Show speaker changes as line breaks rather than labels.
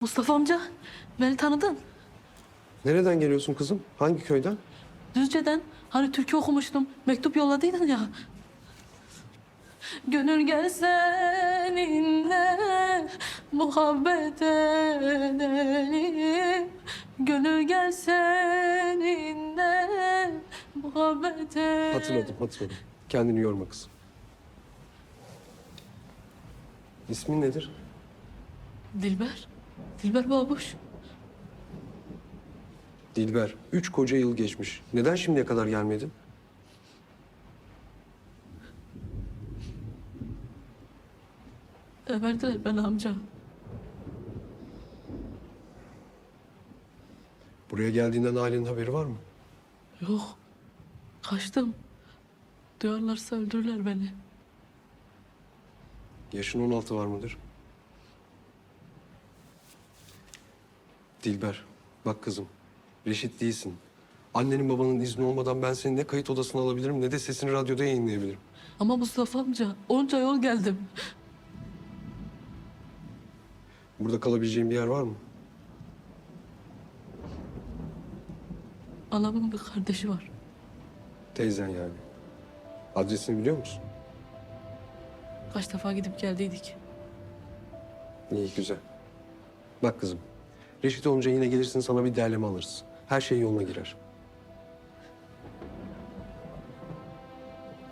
Mustafa amca, beni tanıdın.
Nereden geliyorsun kızım? Hangi köyden?
Düzce'den hani türkü okumuştum. Mektup yolladıydın ya. Gönül gel seninle muhabbet edelim. Gönül gel seninle muhabbet edelim.
Hatırladım, hatırladım. Kendini yorma kızım. İsmin nedir?
Dilber, Dilber babuş.
Dilber. Üç koca yıl geçmiş. Neden şimdiye kadar gelmedin?
Verdiler beni amca.
Buraya geldiğinden ailenin haberi var mı?
Yok, kaçtım. Duyarlarsa öldürürler beni.
Yaşın 16 var mıdır? Dilber, bak kızım. Reşit değilsin. Annenin babanın izni olmadan ben seni ne kayıt odasına alabilirim ne de sesini radyoda yayınlayabilirim.
Ama Mustafa amca onca yol geldim.
Burada kalabileceğin bir yer var mı?
Anamın bir kardeşi var.
Teyzen yani. Adresini biliyor musun?
Kaç defa gidip geldiydik.
İyi, güzel. Bak kızım, Reşit olunca yine gelirsin sana bir derleme alırız. Her şey yoluna girer.